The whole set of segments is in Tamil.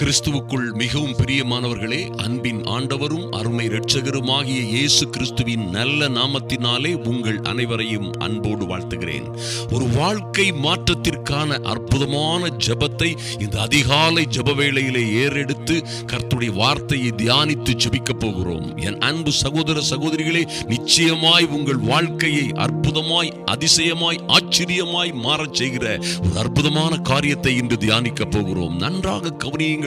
கிறிஸ்துவுக்குள் மிகவும் பிரியமானவர்களே அன்பின் ஆண்டவரும் அருமை இரட்சகருமாகிய இயேசு கிறிஸ்துவின் நல்ல நாமத்தினாலே உங்கள் அனைவரையும் அன்போடு வாழ்த்துகிறேன். ஒரு வாழ்க்கை மாற்றத்திற்கான அற்புதமான ஜெபத்தை இந்த அதிகாலை ஜெப வேளையிலே ஏறெடுத்து கர்த்துடைய வார்த்தையை தியானித்து ஜபிக்கப் போகிறோம். என் அன்பு சகோதர சகோதரிகளே நிச்சயமாய் உங்கள் வாழ்க்கையை அற்புதமாய் அதிசயமாய் ஆச்சரியமாய் மாறச் செய்கிற ஒரு அற்புதமான காரியத்தை இன்று தியானிக்க போகிறோம். நன்றாக கவனியுங்கள்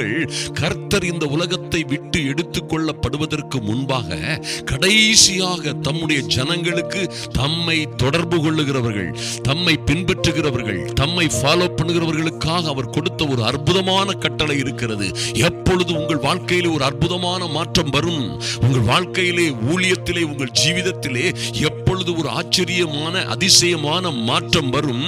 கர்த்தர் இந்த உலகத்தை விட்டு எடுத்துக் கொள்ளப்படுவதற்கு முன்பாக கடைசியாக தம்முடைய ஜனங்களுக்கு தம்மை தொடர்பு கொள்ளுகிறவர்கள் தம்மை பின்பற்றுகிறவர்கள் தம்மை ஃபாலோ பண்ணுகிறவர்களுக்காக அவர் கொடுத்த ஒரு அற்புதமான கட்டளை இருக்கிறது. எப்பொழுது உங்கள் வாழ்க்கையிலே ஒரு அற்புதமான மாற்றம் வரும் உங்கள் வாழ்க்கையிலே ஊழியத்திலே உங்கள் ஜீவிதத்திலே எப்ப எப்பொழுது ஒரு ஆச்சரியமான அதிசயமான மாற்றம் வரும்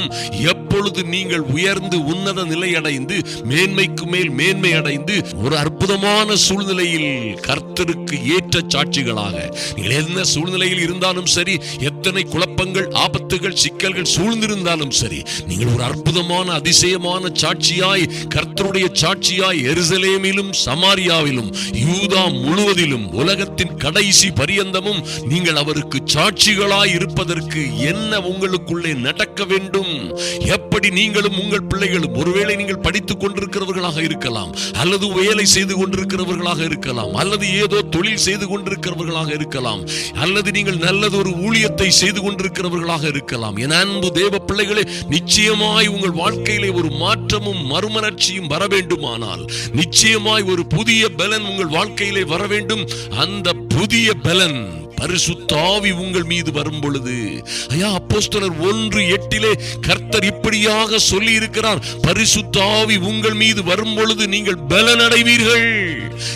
எப்பொழுது நீங்கள் உயர்ந்து உன்னத நிலை அடைந்து மேன்மைக்கு மேல் மேன்மை அடைந்து ஒரு அற்புதமான சூழ்நிலையில் கர்த்தருக்கு ஏற்ற சாட்சிகளாக நீங்கள் என்ன சூழ்நிலையில் இருந்தாலும் சரி எத்தனை குழப்பங்கள் ஆபத்துகள் சிக்கல்கள் சூழ்ந்திருந்தாலும் சரி நீங்கள் ஒரு அற்புதமான அதிசயமான சாட்சியாய் கர்த்தருடைய சாட்சியாய் எருசலேமிலும் சமாரியாவிலும் யூதா முழுவதிலும் உலகத்தின் கடைசி பரியந்தமும் நீங்கள் அவருக்கு சாட்சிகளாய் இருப்பதற்கு என்ன உங்களுக்குள்ளே நடக்க வேண்டும்? எப்படி நீங்களும் உங்கள் பிள்ளைகளும் ஒருவேளை நீங்கள் படித்துக் கொண்டிருக்கிறவர்களாக இருக்கலாம் அல்லது வேலை செய்து கொண்டிருக்கிறவர்களாக இருக்கலாம் அல்லது ஏதோ தொழில் செய்து கொண்டிருக்கிறவர்களாக இருக்கலாம் அல்லது நீங்கள் நல்லது ஒரு ஊழியத்தை செய்து கொண்டிருக்கிறவர்களாக இருக்கலாம். என் அன்பு தேவ பிள்ளைகளே நிச்சயமாய் உங்கள் வாழ்க்கையிலே ஒரு மாற்றமும் மறுமலர்ச்சியும் வர வேண்டுமானால் நிச்சயமாய் ஒரு புதிய பலன் உங்கள் வாழ்க்கையிலே வர வேண்டும். அந்த புதிய பலன் பரிசுத்தாவி உங்கள் மீது வரும் பொழுது ஐயா அப்போஸ்தலர் ஒன்று எட்டிலே கர்த்தர் இப்படியாக சொல்லி இருக்கிறார் பரிசுத்தாவி உங்கள் மீது வரும் பொழுது நீங்கள் பலனடைவீர்கள்.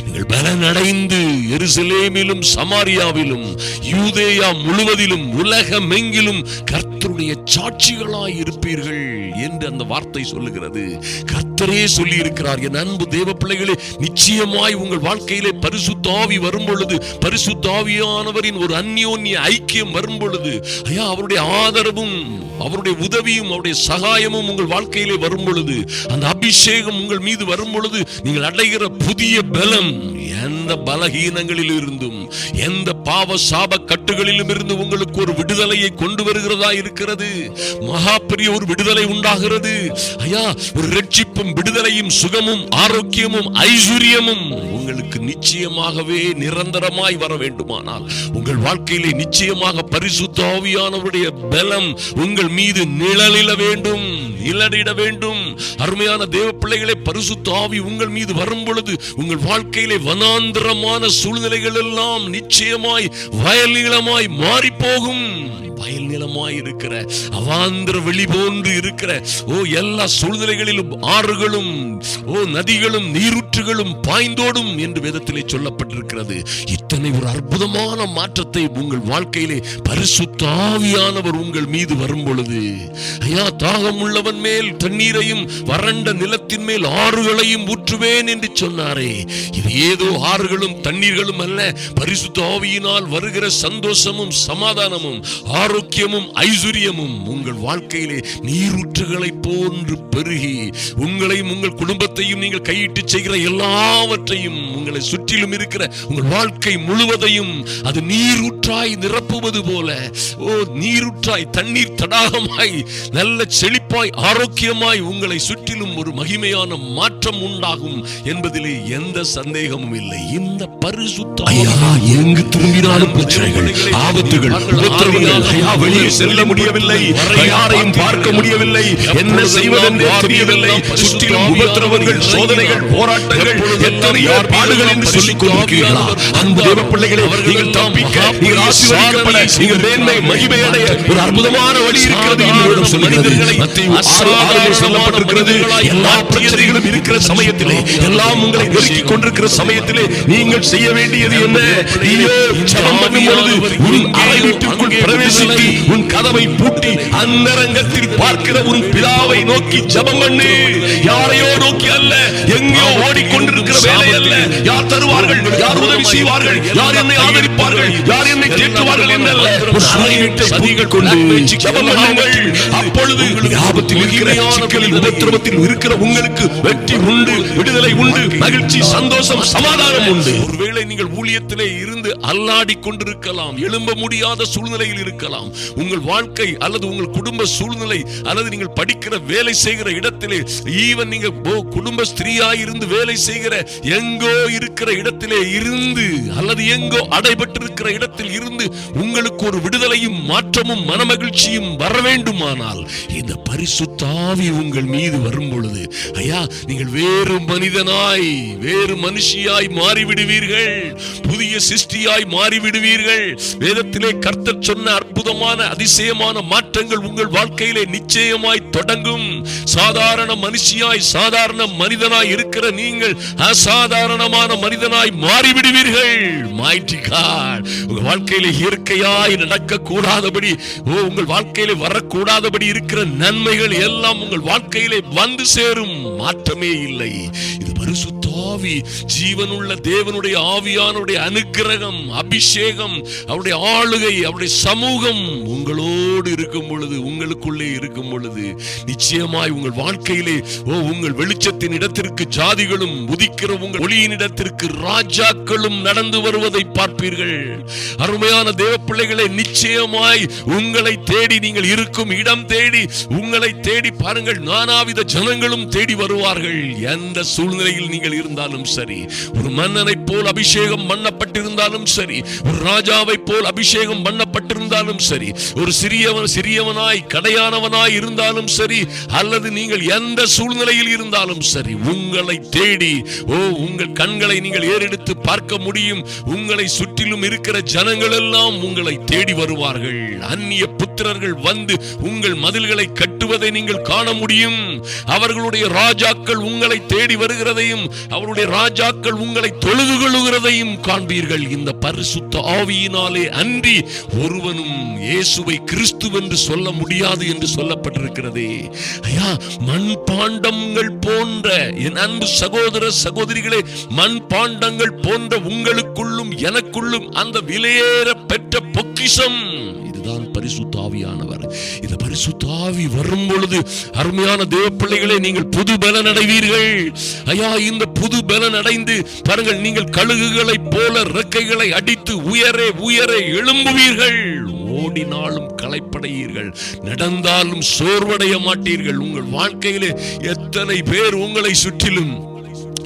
நீங்கள் பலனடைந்து எருசலேமிலும் சமாரியாவிலும் யூதேயா முழுவதிலும் உலகமெங்கிலும் கர்த்தருடைய சாட்சிகளாய் இருப்பீர்கள் என்று அந்த வார்த்தை சொல்லுகிறது. கர்த்தரே சொல்லி இருக்கிறார் என் அன்பு தேவ பிள்ளைகளே நிச்சயமாய் உங்கள் வாழ்க்கையிலே பரிசுத்தாவி வரும் பொழுது பரிசுத்தாவியானவரின் ஒரு அந்யோன்ய ஐக்கியம் வரும் பொழுது ஐயா அவருடைய ஆதரவும் அவருடைய உதவியும் அவருடைய சகாயமும் உங்கள் வாழ்க்கையிலே வரும் பொழுது அந்த அபிஷேகம் உங்கள் மீது வரும் பொழுது நீங்கள் அடைகிற புதிய பலம் எந்த பலகீனங்களில் இருந்தும் எந்த பாவ சாப கட்டுகளிலும் இருந்து உங்களுக்கு ஒரு விடுதலையை கொண்டு வருகிறதா இருக்கிறது? மகா பெரிய ஒரு விடுதலை உண்டாகிறது. ஐயா ஒரு ரட்சிப்பும் விடுதலையும் சுகமும் ஆரோக்கியமும் ஐஸ்வர்யமும் உங்களுக்கு நிச்சயமாகவே நிரந்தரமாய் வர வேண்டுமானால் உங்கள் வாழ்க்கையிலே நிச்சயமாக பரிசுத்த ஆவியானவருடைய பலம் உங்கள் மீது நிழலிட வேண்டும் நிழலிட வேண்டும். அருமையான தேவ பிள்ளைகளை பரிசுத்த ஆவி உங்கள் மீது வரும் பொழுது உங்கள் வாழ்க்கையிலே வனாந்திரமான சூழ்நிலைகள் எல்லாம் நிச்சயமாய் வயல் நீளமாய் மாறி போகும் வயல் நிலமாய் இருக்கிற அவாந்திர வெளி போன்று இருக்கிற ஓ எல்லா சூழ்நிலைகளிலும் ஆறுகளும் ஓ நதிகளும் நீரூற்றுகளும் பாய்ந்தோடும் என்று வேதத்திலே சொல்லப்பட்டிருக்கிறது. இத்தனை ஒரு அற்புதமான மாற்றத்தை உங்கள் வாழ்க்கையிலே பரிசுத்தாவியானவர் உங்கள் மீது வரும் பொழுது ஐயா தாகம் உள்ளவன் மேல் தண்ணீரையும் வறண்ட நிலத்தின் மேல் ஆறுகளையும் ஊற்றுவேன் என்று சொன்னாரே. இது ஏதோ ஆறுகளும் தண்ணீர்களும் அல்ல பரிசுத்த ஆவியினால் வருகிற சந்தோஷமும் சமாதானமும் ஆரோக்கியமும் ஐஸ்வர்யமும் உங்கள் வாழ்க்கையிலே நீரூற்றுகளை போன்று பெருகி உங்களையும் உங்கள் குடும்பத்தையும் நீங்கள் கையிட்டு செய்கிற எல்லாவற்றையும் உங்களை சுற்றிலும் இருக்கிற உங்கள் வாழ்க்கை முழுவதையும் அது நீரூற்றாய் நிரப்புவது போல. ஓ நீரூற்றாய் தண்ணீர் தடாகமாய் நல்ல செழிப்பாய் ஆரோக்கியமாய் உங்களை சுற்றிலும் ஒரு மகிமையான மாற்றம் உண்டாகும் என்பதிலே எந்த சந்தேகமும் இல்லை. இந்த பரிசுத்த ஐயா எங்கு திரும்பினாலும் பிரச்சனைகள் ஆபத்துகள் உபத்திரவங்கள் ஐயா வெளியே செல்ல முடியவில்லை யாரையும் பார்க்க முடியவில்லை என்ன செய்வதென்றே தெரியவில்லை சுற்றிலும் உபத்திரவங்கள் சோதனைகள் போராட்டங்கள் எத்தனையோ பாடுகள் என்று சொல்லிக் கொண்டிருக்கிறீர்களா? அன்பு தேவ பிள்ளைகளே நீங்கள் தப்பிக்க நீங்கள் ஆசீர்வதிக்கப்பட நீங்கள் மேன்மை மகிமை அடைய ஒரு அற்புதமான வழி இருக்கிறது என்று வேதம் சொல்லுகிறது மத்தேயு ஆறு ஆறிலே சொல்லப்பட்டிருக்கிறது. எல்லா பிரச்சனைகளும் இருக்கிற சமயத்திலே எல்லாம் உங்களை நெருக்கிக் கொண்டிருக்கிற சமயத்திலே நீங்கள் செய்ய வேண்டியது என்ன? நீயோ ஜெபம் பண்ணும் பொழுது உன் அறை வீட்டுக்குள் பிரவேசித்து உன் கதவை பூட்டி அந்தரங்கத்தில் பார்க்கிற உன் பிதாவை நோக்கி ஜெபம் பண்ணு. யாரையோ நோக்கி அல்ல எங்கேயோ ஓடிக்கொண்டிருக்கிற வேலை அல்ல யார் தருவார் செய்வார்கள் யார் உதவி செய்வார்கள்? யார் என்னை ஆதரிப்பார்கள்? யார் என்னை தேற்றுவார்கள் என்றல்ல ஒரு சூரியத்தை சதிகள் கொண்டு ஜெபம் பண்ணுங்கள் அப்பொழுது ஆபத்தில் இருக்கிற சிக்கலில் உபத்திரவத்தில் இருக்கிற உங்களுக்கு வெற்றி உண்டு விடுதலை உண்டு மகிழ்ச்சி சந்தோஷம் சமாதானம் உண்டு. ஒருவேளை நீங்கள் ஊழியத்திலே இருந்து அல்லாடி கொண்டிருக்கலாம் எழும்ப முடியாத சூழ்நிலையில் இருக்கலாம். உங்கள் வாழ்க்கை அல்லது உங்கள் குடும்ப சூழ்நிலை அல்லது நீங்கள் படிக்கிற வேலை செய்கிற இடத்திலே ஈவன் நீங்க குடும்ப ஸ்திரீயாய் இருந்து வேலை செய்கிற எங்கோ இருக்கிற இடத்திலே இருந்து அல்லது எங்கோ அடைபட்டிருக்கிற இடத்தில் இருந்து உங்களுக்கு ஒரு விடுதலையும் மாற்றமும் மனமகிழ்ச்சியும் வர வேண்டுமானால் இந்த பரிசுத்தாவி உங்கள் மீது வரும் பொழுது ஐயா நீங்கள் வேறு மனிதனாய் வேறு மனுஷியாய் மாறிவிடுவீர்கள். புதிய சிருஷ்டியாய் மாறிவிடுவீர்கள். வேதத்திலே கர்த்தர் சொன்ன அற்புதமான அதிசயமான மாற்றங்கள் உங்கள் வாழ்க்கையிலே நிச்சயமாய் தொடங்கும். சாதாரண மனுஷியாய் சாதாரண மனிதனாய் இருக்கிற நீங்கள் அசாதாரணமான மனிதனாய் மாறிவிடுவீர்கள். Mighty God. உங்க வாழ்க்கையில இயற்கையாய் நடக்க கூடாதபடி உங்கள் வாழ்க்கையில வரக்கூடாதபடி இருக்கிற நன்மைகள் எல்லாம் உங்கள் வாழ்க்கையிலே வந்து சேரும். மாற்றமே இல்லை. இது பரிசுத்தாவி ஜீவனுள்ள தேவனுடைய ஆவியானுடைய அனுக்கிரகம் அபிஷேகம் அவருடைய ஆளுகை அவருடைய சமூகம் உங்களோடு இருக்கும் பொழுது உங்களுக்குள்ளே இருக்கும் பொழுது நிச்சயமாய் உங்கள் வாழ்க்கையிலே ஓ உங்கள் வெளிச்சத்தின் இடத்திற்கு ஜாதிகளும் உதிக்கிற இருக்கிற உங்கள் ஒளியின் இடத்திற்கு ராஜாக்களும் நடந்து வருவதை பார்ப்பீர்கள். அருமையான தேவ பிள்ளைகளை நிச்சயமாய் உங்களை தேடி நீங்கள் இருக்கும் இடம் தேடி உங்களை தேடி பாருங்கள் நானாவித ஜனங்களும் தேடி வருவார்கள். எந்த சூழ்நிலையில் நீங்கள் இருந்தாலும் சரி ஒரு மன்னனைப் போல் அபிஷேகம் பண்ணப்பட்டிருந்தாலும் சரி ஒரு ராஜாவை போல் அபிஷேகம் பண்ணப்பட்டிருந்தாலும் சரி ஒரு சிறியவன் சிறியவனாய் கடையானவனாய் இருந்தாலும் சரி அல்லது நீங்கள் எந்த சூழ்நிலையில் இருந்தாலும் சரி உங்களை தேடி ஓ உங்கள் கண்களை நீங்கள் ஏறெடுத்து பார்க்க முடியும். உங்களை சுற்றிலும் இருக்கிற ஜனங்கள் எல்லாம் உங்களை தேடி வருவார்கள். அந்நிய புத்திரர்கள் வந்து உங்கள் மதில்களை கட்டுவதை நீங்கள் காண முடியும். அவர்களுடைய ராஜாக்கள் உங்களை தேடி வருகிறதையும் அவருடைய ராஜாக்கள் உங்களை தொழுது கொள்ளுகிறதையும் காண்பீர்கள். இந்த பரிசுத்த ஆவியினாலே அன்றி ஒருவனும் இயேசுவை கிறிஸ்து என்று சொல்ல முடியாது என்று சொல்லப்பட்டிருக்கிறதே. ஐயா மண் பாண்டங்கள் போன்ற என் அன்பு சகோதர சகோதரிகளே மண் பாண்டங்கள் போன்ற உங்களுக்குள்ளும் எனக்குள்ளும் அந்த விலையேற பெற்ற பொக்கிஷம். இதுதான் பரிசுத்தாவியானவர். இந்த பரிசுத்தாவி வரும் பொழுது அருமையான தேவ பிள்ளைகளே நீங்கள் புது பலன் அடைவீர்கள் ஐயா இந்த புது பலன் அடைந்து பாருங்கள் நீங்கள் கழுகுகளைப் போல ரெக்கைகளை அடித்து உயரே உயரே எழும்புவீர்கள். ஓடினாலும் களைப்படையீர்கள். நடந்தாலும் சோர்வடைய மாட்டீர்கள். உங்கள் வாழ்க்கையிலே எத்தனை பேர் உங்களை சுற்றிலும்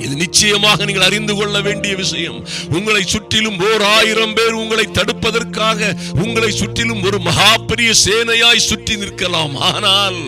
இது நிச்சயமாக நீங்கள் அறிந்து கொள்ள வேண்டிய விஷயம். உங்களை சுற்றிலும் ஓர் ஆயிரம் பேர் உங்களை தடுப்பதற்காக உங்களை சுற்றிலும் ஒரு மகா பெரிய சேனையாய் சுற்றி நிற்கலாம். ஆனால்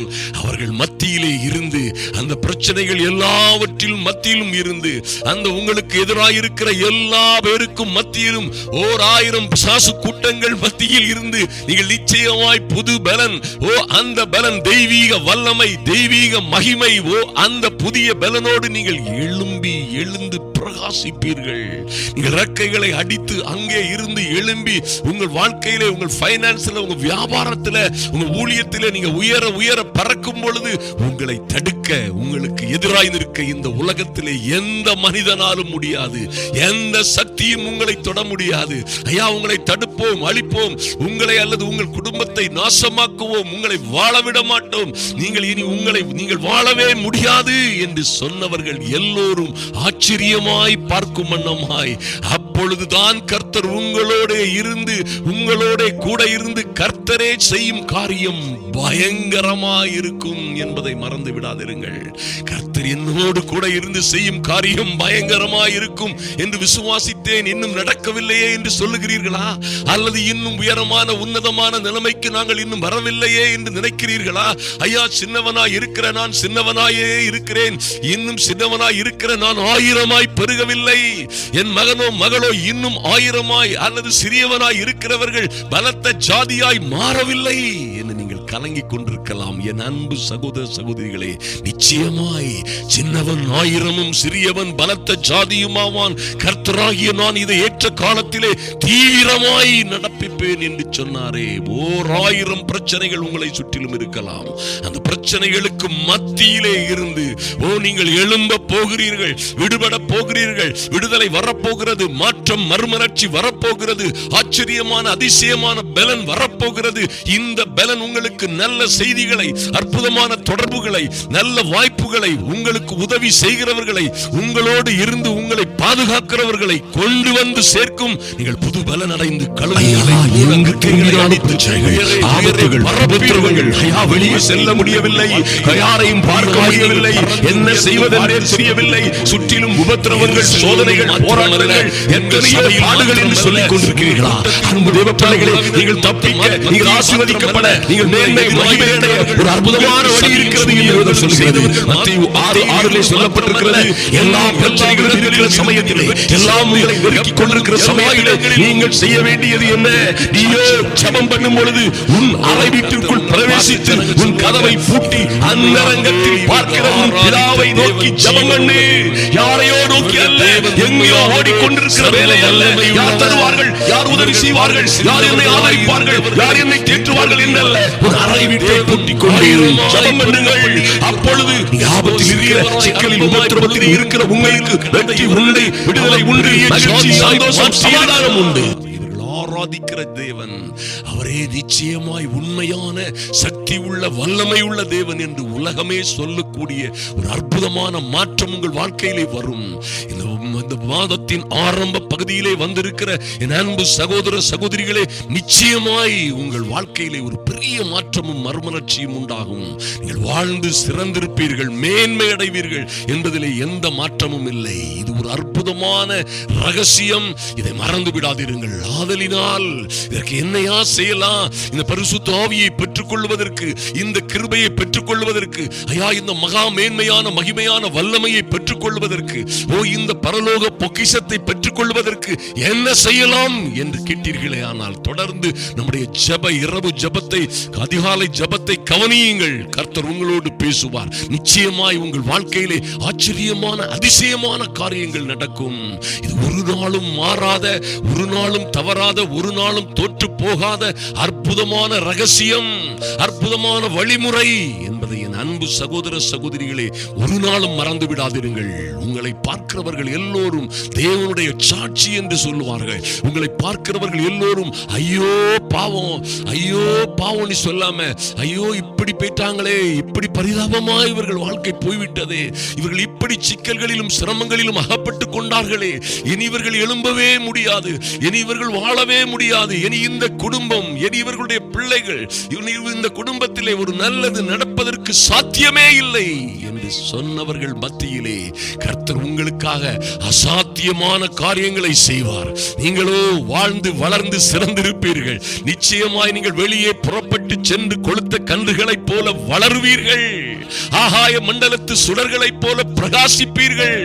அவர்கள் மத்தியிலே இருந்து அந்த பிரச்சனைகள் எல்லாவற்றிலும் மத்தியிலும் இருந்து அந்த உங்களுக்கு எதிராக இருக்கிற எல்லா பேருக்கும் மத்தியிலும் ஓர் ஆயிரம் பிசாசு கூட்டங்கள் மத்தியில் இருந்து நீங்கள் நிச்சயமாய் புது பலன் ஓ அந்த பலன் தெய்வீக வல்லமை தெய்வீக மகிமை ஓ அந்த புதிய பலனோடு நீங்கள் எழும்பி எழுந்து பிரகாசிப்பீர்கள். நீங்கள் இறக்கைகளை அடித்து அங்கே இருந்து எழும்பி உங்கள் வாழ்க்கையில உங்கள் பைனான்ஸ்ல உங்க வியாபாரத்துல உங்க ஊழியத்துல நீங்க உயர உயர பறக்கும் பொழுது உங்களை தடுக்க உங்களுக்கு எதிராய் நிற்க இந்த உலகத்திலே எந்த மனிதனாலும் முடியாது. எந்த சக்தியும் உங்களை தொட முடியாது. ஐயா உங்களை தடுப்போம் அழிப்போம். உங்களை அல்லது உங்கள் குடும்பத்தை நாசமாக்குவோம். உங்களை வாழ விட மாட்டோம். நீங்கள் இனி உங்களை நீங்கள் வாழவே முடியாது. என்று சொன்னவர்கள் எல்லோரும் ஆச்சரியமாய் பார்க்கும் வண்ணமாய் அப்பொழுதுதான் கர்த்தர் உங்களோட இருந்து உங்களோட கூட இருந்து கர்த்தரே செய்யும் காரியம் பயங்கரமாய் இருக்கும் என்பதை மறந்து விடாதிருங்கள். கர்த்தர் என்னோடு கூட இருந்து செய்யும் காரியம் பயங்கரமா இருக்கும் என்று விசுவாசித்தேன். இன்னும் நடக்கவில்லையே என்று சொல்லுகிறீர்களா? அல்லது இன்னும் உயரமான உன்னதமான நிலைமைக்கு நாங்கள் இன்னும் வரவில்லையே என்று நினைக்கிறீர்களா? ஐயா சின்னவனாய் இருக்கிற நான் சின்னவனாயே இருக்கிறேன். இன்னும் சின்னவனாய் இருக்கிற நான் ஆயிரமாய் பெருகவில்லை. என் மகனோ மகளோ இன்னும் ஆயிரமாய் அல்லது சிறியவனாய் இருக்கிறவர்கள் பலத்த ஜாதியாய் மாறவில்லை. கலங்கி கொண்டிருக்கலாம் என் அன்பு சகோதர சகோதரிகளே நிச்சயமாய் சின்னவன் ஆயிரமும் சிறியவன் பலத்த ஜாதியுமாவான் கர்த்தராகிய நான் இதை ஏற்ற காலத்திலே தீவிரமாய் நடப்பிப்பேன் என்று சொன்னாரே. ஓர் ஆயிரம் பிரச்சனைகள் உங்களை சுற்றிலும் இருக்கலாம். அந்த பிரச்சனைகளுக்கு மத்தியிலே இருந்து ஓ நீங்கள் எழும்ப போகிறீர்கள் விடுபட போகிறீர்கள் விடுதலை வரப்போகிறது மாற்றம் மறுமலர்ச்சி வரப்போகிறது ஆச்சரியமான அதிசயமான பலன் வரப்போகிறது. இந்த பலன் உங்களுக்கு நல்ல செய்திகளை அற்புதமான தொடர்புகளை நல்ல வாய்ப்புகளை உங்களுக்கு உதவி செய்கிறவர்களை உங்களோடு இருந்து உங்களை பாதுகாக்கிறவர்களை கொண்டு வந்து சேர்க்கும் நீங்கள் புது பலன் அடைந்து வெளியே செல்ல முடியவில்லை. யாரையும் பார்க்க முடியவில்லை. என்ன செய்வதென்றே தெரியவில்லை. சுற்றிலும் உபத்திரவங்கள் சோதனைகள் போராட்டங்கள் எத்தனையோ பாடுகள் என்று சொல்லிக் கொண்டிருக்கிறீர்களா அன்பு தேவ பிள்ளைகளே நீங்கள் தப்பிக்க நீங்கள் ஆசீர்வதிக்கப்பட நீங்கள் ஒரு அற்புதமான வழி இருக்கிறது என்று சொல்கிறது. மத்தேயு ஆறு ஆறிலே சொல்லப்பட்டிருக்கிறது. எல்லா பிரச்சனைகளும் இருக்கிற சமயத்திலே எல்லாம் உங்களை நெருக்கிக் கொண்டிருக்கிற சமயத்திலே நீங்கள் செய்ய வேண்டியது என்ன? நீயோ ஜெபம் பண்ணும் பொழுது உன் அறை வீட்டிற்குள் பிரவேசித்து உன் கதவை பூட்டி அந்தரங்கத்தில் பார்க்கிற உன் பிதாவை நோக்கி ஜெபம் பண்ணு. யாரையோ நோக்கி அல்ல எங்கேயோ ஓடிக்கொண்டிருக்கிற வேலை அல்ல. யார் தருவார்கள்? யார் உதவி செய்வார்கள்? யார் என்னை ஆதரிப்பார்கள்? யார் என்னை தேற்றுவார்கள்? என்னல்ல. ஒரு அறை வீட்டை பூட்டிக் கொண்டு ஜெபம் பண்ணுங்கள். அப்பொழுது ஆபத்தில் இருக்கிற சிக்கலில் உபத்திரவத்தில் இருக்கிற உங்களுக்கு வெற்றி உண்டு விடுதலை உண்டு சந்தோஷம் சமாதானம் உண்டு. ஆராதிக்கிற தேவன் அவரே நிச்சயமாய் உண்மையான சக்தி உள்ள வல்லமை உள்ள தேவன் என்று உலகமே சொல்லக்கூடிய ஒரு அற்புதமான மாற்றம் உங்கள் வாழ்க்கையிலே வரும். இந்த இந்த மாதத்தின் ஆரம்ப பகுதியிலே வந்திருக்கிற என் அன்பு சகோதர சகோதரிகளே நிச்சயமாய் உங்கள் வாழ்க்கையிலே ஒரு பெரிய மாற்றமும் மர்மலட்சியும் உண்டாகும். நீங்கள் வாழ்ந்து சிறந்திருப்பீர்கள் மேன்மை அடைவீர்கள் என்பதிலே எந்த மாற்றமும் இல்லை. இது ஒரு அற்புதமான ரகசியம். இதை மறந்து விடாதிருங்கள். ஆதலினால் இதற்கு என்னையா செய்யலாம்? இந்த பரிசுத்த ஆவியை பெற்றுக்கொள்வதற்கு இந்த கிருபையை பெற்றுக்கொள்வதற்கு ஐயா இந்த மகா மேன்மையான மகிமையான வல்லமையை பெற்றுக்கொள்வதற்கு ஓ இந்த பரலோ பரலோக பொக்கிஷத்தை பெற்றுக்கொள்வதற்கு என்ன செய்யலாம் என்று கேட்டீர்களே? ஆனால் தொடர்ந்து நம்முடைய ஜப இரவு ஜபத்தை அதிகாலை ஜபத்தை கவனியுங்கள். கர்த்தர் உங்களோடு பேசுவார். நிச்சயமாய் உங்கள் வாழ்க்கையிலே ஆச்சரியமான அதிசயமான காரியங்கள் நடக்கும். இது ஒரு நாளும் மாறாத ஒரு நாளும் தவறாத ஒரு நாளும் தோற்று போகாத அற்புதமான ரகசியம் அற்புதமான வழிமுறை என்பதை என் அன்பு சகோதர சகோதரிகளே ஒரு நாளும் மறந்து விடாதிருங்கள். உங்களை பார்க்கிறவர்கள் எல்லோரும் தேவனுடைய சாட்சி என்று சொல்லுவார்கள். உங்களை பார்க்கிறவர்கள் எல்லோரும் ஐயோ பாவம் ஐயோ பாவம்னு சொல்லாம ஐயோ இப்படி போயிட்டாங்களே இப்படி பரிதாபமா இவர்கள் வாழ்க்கை போய்விட்டதே. இவர்கள் இப்படி சிக்கல்களிலும் சிரமங்களிலும் அகப்பட்டு கொண்டார்களே. இனி இவர்கள் எழும்பவே முடியாது இனி இவர்கள் வாழவே முடியாது. இனி இந்த குடும்பம் இனி இவர்களுடைய பிள்ளைகள் இந்த குடும்பத்திலே ஒரு நல்லது நடப்பதற்கு சாத்தியமே இல்லை என்று சொன்னவர்கள் மத்தியிலே கர்த்தர் உங்களுக்காக அசாத்தியமான காரியங்களை செய்வார். நீங்களோ வாழ்ந்து வளர்ந்து சிறந்திருப்பீர்கள். நிச்சயமாய் நீங்கள் வெளியே புறப்பட்டு சென்று கொளுத்த கன்றுகளைப் போல வளருவீர்கள். ஆகாய மண்டலத்து சுடர்களைப் போல பிரகாசிப்பீர்கள்.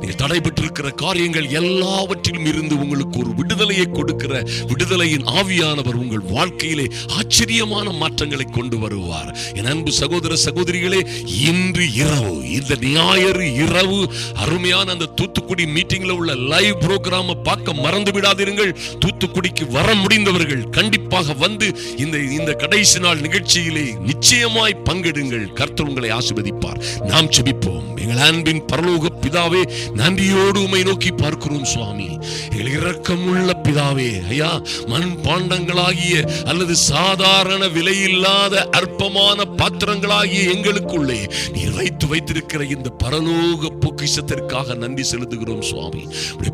நீங்கள் தடைபட்டிருக்கிற காரியங்கள் எல்லாவற்றிலும் இருந்து உங்களுக்கு ஒரு விடுதலையை கொடுக்கிற விடுதலையின் ஆவியானவர் உங்கள் வாழ்க்கையிலே ஆச்சரியமான மாற்றங்களை கொண்டு வருவார். என் அன்பு சகோதர சகோதரிகளே இன்று இரவு இந்த ஞாயிறு இரவு அருமையான அந்த தூத்துக்குடி மீட்டிங்ல உள்ள லைவ் புரோகிராம பார்க்க மறந்து விடாதிருங்கள் தூத்துக்குடிக்கு வர முடிந்தவர்கள் கண்டிப்பாக வந்து இந்த இந்த கடைசி நாள் நிகழ்ச்சியிலே நிச்சயமாய் பங்கெடுங்கள். கர்த்தர் உங்களை ஆசிர்வதிப்பார். நாம் செபிப்போம் எங்கள் அன்பின் பரலோக பிதாவே நன்றியோடு உமை நோக்கி பார்க்கிறோம் சுவாமி. எங்கள் இரக்கமுள்ள பிதாவே ஐயா மண் பாண்டங்களாகிய அல்லது சாதாரண விலையில்லாத அற்பமான பாத்திரங்களாகிய எங்களுக்குள்ளே நீர் வைத்து வைத்திருக்கிற இந்த பரலோக பொக்கிஷத்திற்காக நன்றி செலுத்துகிறோம் சுவாமி.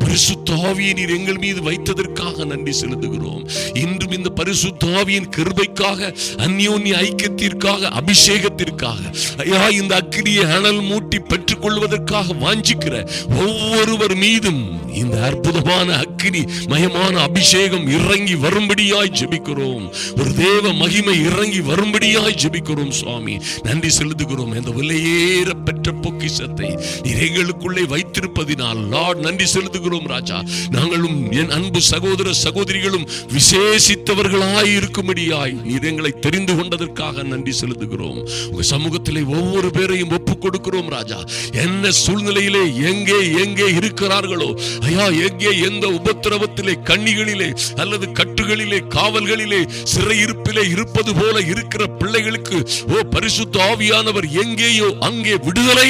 பரிசுத்தாவியை நீர் எங்கள் மீது வைத்ததற்காக நன்றி செலுத்துகிறோம். இன்றும் இந்த பரிசுத்தாவியின் கிருபை கிருபைக்காக அந்யோன்ய ஐக்கியத்திற்காக அபிஷேகத்திற்காக ஐயா இந்த அக்கிரியை அனல் மூட்டி பெற்றுக்கொள்வதற்காக வாஞ்சிக்கிற ஒவ்வொருவர் மீதும் இந்த அற்புதமான அக்கினி மயமான அபிஷேகம் இறங்கி வரும்படியாய் ஜெபிக்கிறோம். ஒரு தேவ மகிமை இறங்கி வரும்படியாய் ஜெபிக்கிறோம் சுவாமி. நன்றி செலுத்துகிறோம். இந்த விலையேற பெற்ற பொக்கிசத்தை நீர் எங்களுக்குள்ளே வைத்திருப்பதினால் லார்ட் நன்றி செலுத்துகிறோம் ராஜா. நாங்களும் என் அன்பு சகோதர சகோதரிகளும் விசேஷித்த அழைத்தவர்களாய் இருக்கும்படியாய் நீர் எங்களை தெரிந்து கொண்டதற்காக நன்றி செலுத்துகிறோம். உங்க சமூகத்திலே ஒவ்வொரு பேரையும் ஒப்பு கொடுக்கிறோம் ராஜா. என்ன சூழ்நிலையிலே எங்கே எங்கே இருக்கிறார்களோ ஐயா எங்கே எந்த உபத்திரவத்திலே கண்ணிகளிலே அல்லது கட்டுகளிலே காவல்களிலே சிறையிருப்பிலே இருப்பது போல இருக்கிற பிள்ளைகளுக்கு ஓ பரிசுத்த ஆவியானவர் எங்கேயோ அங்கே விடுதலை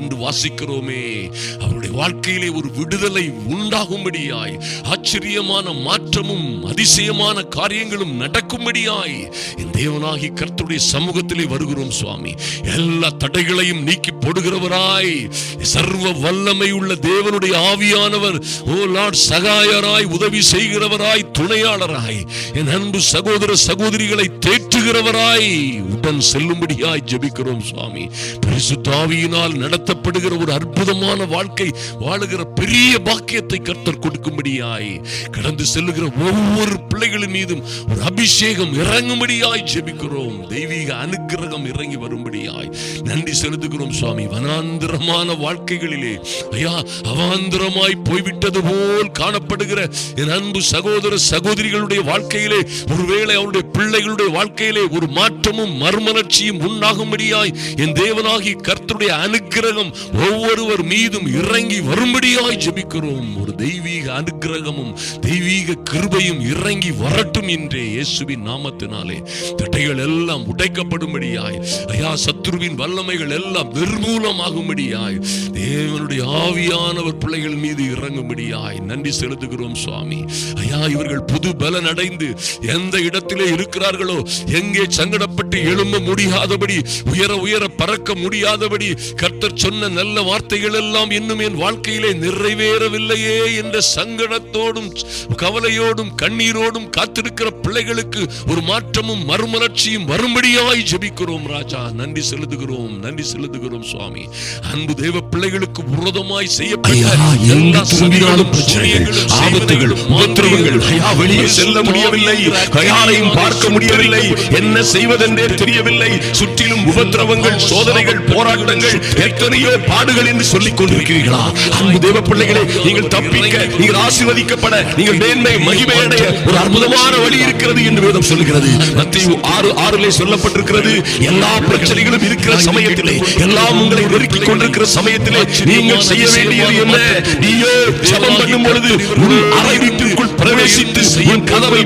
என்று வாசிக்கிறோமே. அவருடைய வாழ்க்கையிலே ஒரு விடுதலை உண்டாகும்படியாய் ஆச்சரியமான மாற்றமும் அதிசயமான காரியங்களும் நடக்கும்படியாய் என் தேவனாகி கர்த்தருடைய சமூகத்திலே வருகிறோம் சுவாமி. எல்லா தடைகளையும் நீக்கி போடுகிறவராய் சர்வ வல்லமை உள்ள தேவனுடைய ஆவியானவர் ஓ லார்ட் சகாயராய் உதவி செய்கிறவராய் துணையாளராய் என் அன்பு சகோதர சகோதரிகளை தேற்றுகிறவராய் உடன் செல்லும்படியாய் ஜபிக்கிறோம் சுவாமி. பரிசுத்தாவியினால் நடத்தப்படுகிற ஒரு அற்புதமான வாழ்க்கை வாழுகிற பெரிய பாக்கியத்தை கர்த்தர் கொடுக்கும்படியாய் கடந்து செல்லுகிற ஒவ்வொரு பிள்ளைகளின் மீதும் ஒரு அபிஷேகம் இறங்கும்படியாய் ஜெபிக்கிறோம். தெய்வீக அனுக்கிரகம் இறங்கி வரும்படியாய். நன்றி செலுத்துகிறோம் சுவாமி. வனாந்திரமான வாழ்க்கைகளிலே ஐயா அவாந்திரமாய் போய்விட்டது போல் காணப்படுகிற என் அன்பு சகோதர சகோதரிகளுடைய வாழ்க்கையிலே ஒருவேளை அவருடைய பிள்ளைகளுடைய வாழ்க்கையிலே ஒரு மாற்றமும் மர்மலட்சியும் உண்டாகும்படியாய் என் தேவனாகி கர்த்தருடைய அனுக்கிரகம் ஒவ்வொருவர் மீதும் இறங்கி வரும்படியாய் ஜெபிக்கிறோம். ஒரு தெய்வீக அனுக்கிரகமும் தெய்வீக கிருபையும் இறங்கி வர மட்டும் இன்றே இயேசுவின் நாமத்தினாலே தட்டைகள் எல்லாம் உடைக்கப்படும்படியாய். ஐயா சத்ருவின் வல்லமைகள் எல்லாம் நிர்மூலமாகும்படியாய் தேவனுடைய ஆவியானவர் பிள்ளைகள் மீது இறங்கும்படியாய் நன்றி செலுத்துகிறோம் சுவாமி. ஐயா இவர்கள் புது பலன் அடைந்து எந்த இடத்திலே இருக்கிறார்களோ எங்கே சங்கடப்பட்டு எழும்ப முடியாதபடி உயர உயர பறக்க முடியாதபடி கர்த்தர் சொன்ன நல்ல வார்த்தைகள் எல்லாம் இன்னும் என் வாழ்க்கையிலே நிறைவேறவில்லையே என்ற சங்கடத்தோடும் கவலையோடும் கண்ணீரோடும் காத்திருக்கிற பிள்ளைகளுக்கு ஒரு மாற்றமும் மறுமலர்ச்சியும் வரும்படியாய் ஜெபிக்கிறோம் ராஜா. நன்றி செலுத்துகிறோம். நன்றி செலுத்துகிறோம் சுவாமி. அன்பு தேவ பிள்ளைகளுக்கு விரோதமாய் செய்யப்பட்ட செல்ல முடியவில்லை. யாரையும் பார்க்க முடியவில்லை. என்ன செய்வதென்றே தெரியவில்லை. சுற்றிலும் உபத்திரவங்கள் சோதனைகள் போராட்டங்கள் எத்தனையோ பாடுகள் என்று சொல்லிக் கொண்டிருக்கிறீர்களா? அன்பு தேவ பிள்ளைகளே நீங்கள் தப்பிக்க நீங்கள் ஆசீர்வதிக்கப்பட நீங்கள் மேன்மை மகிமை அடைய ஒரு அற்புதமான வழி இருக்கிறது என்று வேதம் சொல்லுகிறது. மத்திய ஆறு ஆறிலே சொல்லப்பட்டிருக்கிறது. எல்லா பிரச்சனைகளும் இருக்கிற சமயத்திலே எல்லாம் உங்களை நெருக்கிக் கொண்டிருக்கிற சமயத்திலே நீங்கள் செய்ய வேண்டியது என்ன? நீயோ ஜெபம் பண்ணும் பொழுது உன் அறை வீட்டிற்குள் பிரவேசித்து உன் கதவை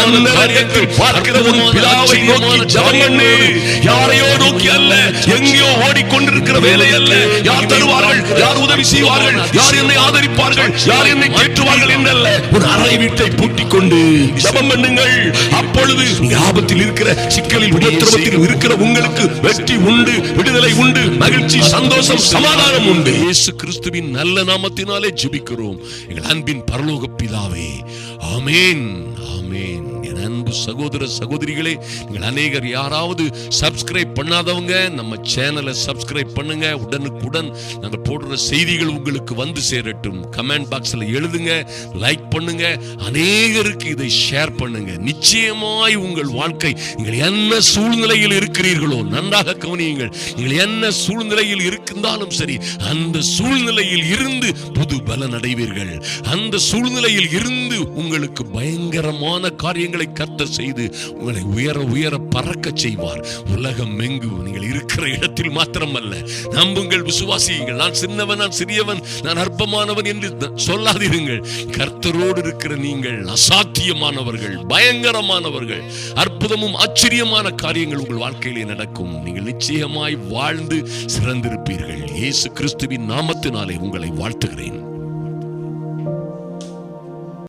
அந்த நேரத்தில் பார்க்கிற உன் பிதாவை நோக்கி ஜெபம் பண்ணு யாரையோ நோக்கி அல்ல எங்கேயோ ஓடிக்கொண்டிருக்கிற வேலை அல்ல யார் தருவார்கள்? யார் உதவி செய்வார்கள்? யார் என்னை ஆதரிப்பார்கள்? யார் என்னை தேற்றுவார்கள் என்றல்ல. உன் அறை வீட்டை பூட்டிக் கொண்டு ஜெபம் பண்ணுங்கள். அப்பொழுது ஆபத்தில் இருக்கிற சிக்கலில் உபத்திரவத்தில் இருக்கிற உங்களுக்கு வெற்றி உண்டு விடுதலை உண்டு மகிழ்ச்சி சந்தோஷம் சமாதானம் உண்டு. இயேசு கிறிஸ்துவின் நல்ல நாமத்தினாலே ஜெபிக்கிறோம். எங்கள் அன்பின் பரலோக பிதாவே ஆமென் ஆமென். என் அன்பு சகோதர சகோதரிகளே நீங்கள் அநேகர் யாராவது சப்ஸ்கிரைப் பண்ணாதவங்க நம்ம சேனலை சப்ஸ்கிரைப் பண்ணுங்க. உடனுக்குடன் நாங்கள் போடுற செய்திகள் உங்களுக்கு வந்து சேரட்டும். கமெண்ட் பாக்ஸ்ல எழுதுங்க லைக் பண்ணுங்க. அநேகருக்கு இதை ஷேர் பண்ணுங்க. நிச்சயமாய் உங்கள் வாழ்க்கை நீங்கள் என்ன சூழ்நிலையில் இருக்கிறீர்களோ நன்றாக கவனியுங்கள். நீங்கள் என்ன சூழ்நிலையில் இருந்தாலும் சரி அந்த சூழ்நிலையில் இருந்து புது பலன் அடைவீர்கள். அந்த சூழ்நிலையில் இருந்து உங்களுக்கு பயங்கரமான காரியங்களை கர்த்தர் செய்து உங்களை உயர உயர பறக்க செய்வார். உலகம் எங்கு நீங்கள் இருக்கிற இடத்தில் மாத்திரமல்ல. நம்புங்கள் விசுவாசியுங்கள் நான் சின்னவன் நான் சிறியவன் நான் அற்பமானவன் என்று சொல்லாதிருங்கள். கர்த்தரோடு இருக்கிற நீங்கள் அசாத்தியமானவர்கள் பயங்கரமானவர்கள் அற்புதமும் ஆச்சரியமான காரியங்கள் உங்கள் வாழ்க்கையிலே நடக்கும். நீங்கள் நிச்சயமாய் வாழ்ந்து சிறந்திருப்பீர்கள். இயேசு கிறிஸ்துவின் நாமத்தினாலே உங்களை வாழ்த்துகிறேன்.